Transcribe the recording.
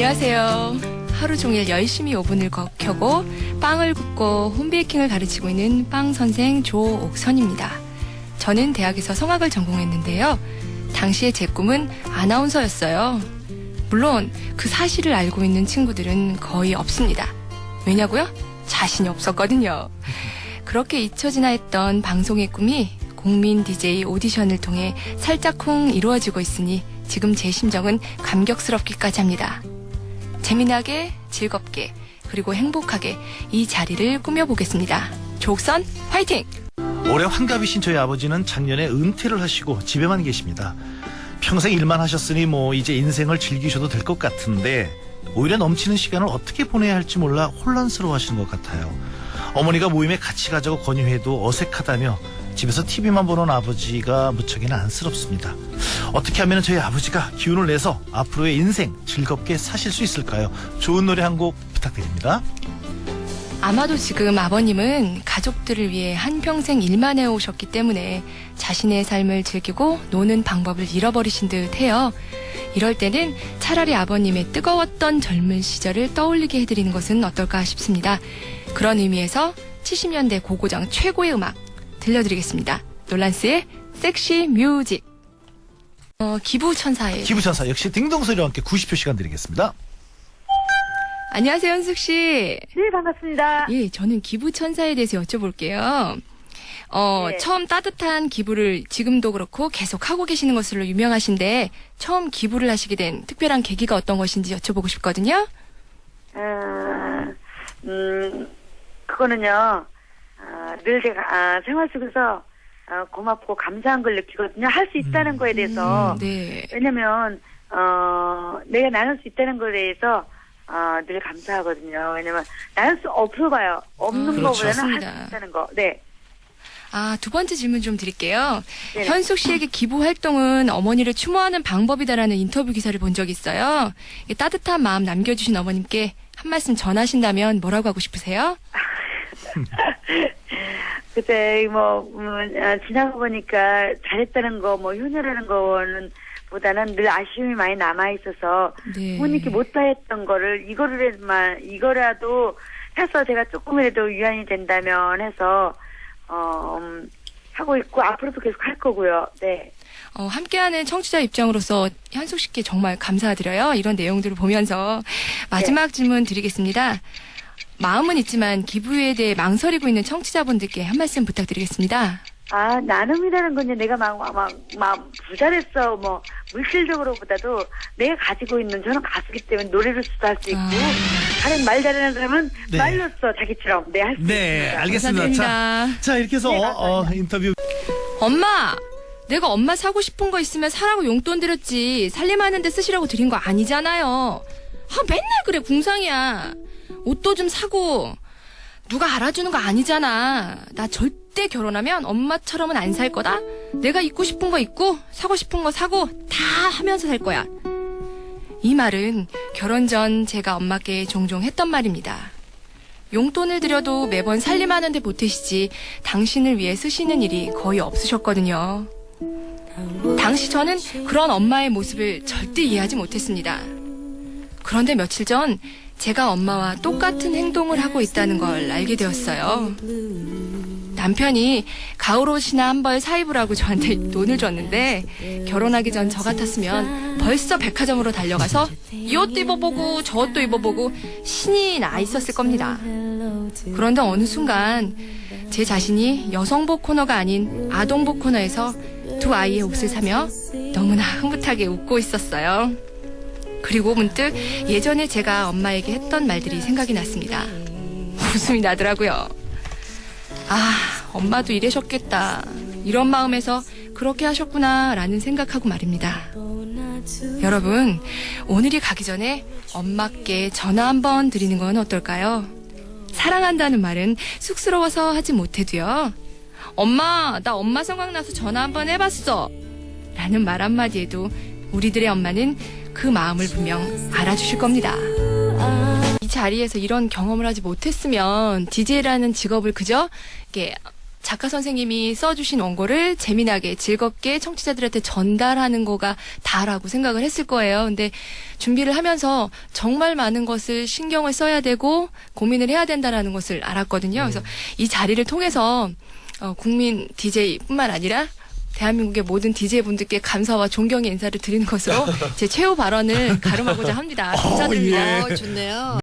안녕하세요. 하루 종일 열심히 오븐을 거- 켜고 빵을 굽고 홈베이킹을 가르치고 있는 빵 선생 조옥선입니다. 저는 대학에서 성악을 전공했는데요. 당시에 제 꿈은 아나운서였어요. 물론 그 사실을 알고 있는 친구들은 거의 없습니다. 왜냐고요? 자신이 없었거든요. 그렇게 잊혀지나 했던 방송의 꿈이 국민 DJ 오디션을 통해 살짝쿵 이루어지고 있으니 지금 제 심정은 감격스럽기까지 합니다. 재미나게, 즐겁게, 그리고 행복하게 이 자리를 꾸며보겠습니다. 조옥선, 화이팅! 올해 환갑이신 저희 아버지는 작년에 은퇴를 하시고 집에만 계십니다. 평생 일만 하셨으니 뭐 이제 인생을 즐기셔도 될 것 같은데 오히려 넘치는 시간을 어떻게 보내야 할지 몰라 혼란스러워 하시는 것 같아요. 어머니가 모임에 같이 가자고 권유해도 어색하다며 집에서 TV만 보는 아버지가 무척이나 안쓰럽습니다. 어떻게 하면 저희 아버지가 기운을 내서 앞으로의 인생 즐겁게 사실 수 있을까요? 좋은 노래 한 곡 부탁드립니다. 아마도 지금 아버님은 가족들을 위해 한평생 일만 해오셨기 때문에 자신의 삶을 즐기고 노는 방법을 잃어버리신 듯 해요. 이럴 때는 차라리 아버님의 뜨거웠던 젊은 시절을 떠올리게 해드리는 것은 어떨까 싶습니다. 그런 의미에서 70년대 고고장 최고의 음악 들려드리겠습니다. 놀란스의 섹시 뮤직. 어, 기부천사의. 기부천사 역시 딩동 소리와 함께 90표 시간 드리겠습니다. 안녕하세요, 현숙 씨. 네, 반갑습니다. 예, 저는 기부천사에 대해서 여쭤볼게요. 어, 네. 처음 따뜻한 기부를 지금도 그렇고 계속 하고 계시는 것으로 유명하신데 처음 기부를 하시게 된 특별한 계기가 어떤 것인지 여쭤보고 싶거든요. 어, 음, 그거는요, 아, 늘 제가 아, 생활 속에서 아, 고맙고 감사한 걸 느끼거든요. 할 수 있다는 거에 대해서. 음, 네. 왜냐면, 어, 내가 나눌 수 있다는 거에 대해서 어, 늘 감사하거든요. 왜냐면 나눌 수 없어 봐요. 없는 아, 거보다는 그렇죠. 할 수. 있다는 거. 네. 아, 두 번째 질문 좀 드릴게요. 네네. 현숙 씨에게 기부 활동은 어머니를 추모하는 방법이다라는 인터뷰 기사를 본 적이 있어요. 이 따뜻한 마음 남겨주신 어머님께 한 말씀 전하신다면 뭐라고 하고 싶으세요? 그때 뭐 음, 아, 지나고 보니까 잘했다는 거, 뭐 효녀라는 거는 보다는 늘 아쉬움이 많이 남아 있어서 네. 부모님께 못다했던 거를 이거를만 이거라도 해서 제가 조금이라도 유한이 된다면 해서 어 음, 하고 있고 앞으로도 계속 할 거고요. 네. 어, 함께하는 청취자 입장으로서 현숙 씨께 정말 감사드려요. 이런 내용들을 보면서 마지막 질문 드리겠습니다. 마음은 있지만 기부에 대해 망설이고 있는 청취자분들께 한 말씀 부탁드리겠습니다. 아 나눔이라는 건요 내가 막 막 막 부자랬어 뭐 물질적으로보다도 내가 가지고 있는 저는 가수기 때문에 노래로서도 할 수 있고 아. 다른 말 잘하는 사람은 네. 말로써 자기처럼 네 할수 네, 있습니다. 알겠습니다. 자, 감사드립니다. 자, 이렇게 해서 네, 어, 어, 인터뷰 엄마! 내가 엄마 사고 싶은 거 있으면 사라고 용돈 드렸지 살림하는데 쓰시라고 드린 거 아니잖아요. 아 맨날 그래 궁상이야. 옷도 좀 사고 누가 알아주는 거 아니잖아. 나 절대 결혼하면 엄마처럼은 안 살 거다. 내가 입고 싶은 거 입고 사고 싶은 거 사고 다 하면서 살 거야. 이 말은 결혼 전 제가 엄마께 종종 했던 말입니다. 용돈을 드려도 매번 살림하는데 보태시지 당신을 위해 쓰시는 일이 거의 없으셨거든요. 당시 저는 그런 엄마의 모습을 절대 이해하지 못했습니다. 그런데 며칠 전 제가 엄마와 똑같은 행동을 하고 있다는 걸 알게 되었어요. 남편이 가을 옷이나 한 벌 사입으라고 저한테 돈을 줬는데 결혼하기 전 저 같았으면 벌써 백화점으로 달려가서 이 옷도 입어보고 저 옷도 입어보고 신이 나 있었을 겁니다. 그런데 어느 순간 제 자신이 여성복 코너가 아닌 아동복 코너에서 두 아이의 옷을 사며 너무나 흐뭇하게 웃고 있었어요. 그리고 문득 예전에 제가 엄마에게 했던 말들이 생각이 났습니다. 웃음이 나더라고요. 아, 엄마도 이러셨겠다. 이런 마음에서 그렇게 하셨구나 라는 생각하고 말입니다. 여러분, 오늘이 가기 전에 엄마께 전화 한번 드리는 건 어떨까요? 사랑한다는 말은 쑥스러워서 하지 못해도요. 엄마, 나 엄마 생각나서 전화 한번 해봤어. 라는 말 한마디에도 우리들의 엄마는 그 마음을 분명 알아주실 겁니다. 이 자리에서 이런 경험을 하지 못했으면 DJ라는 직업을 그저 이렇게 작가 선생님이 써주신 원고를 재미나게 즐겁게 청취자들한테 전달하는 거가 다라고 생각을 했을 거예요. 근데 준비를 하면서 정말 많은 것을 신경을 써야 되고 고민을 해야 된다라는 것을 알았거든요. 그래서 이 자리를 통해서 어, 국민 DJ뿐만 아니라 대한민국의 모든 DJ 분들께 감사와 존경의 인사를 드리는 것으로 제 최후 발언을 가름하고자 합니다. 감사드립니다. 어, 좋네요.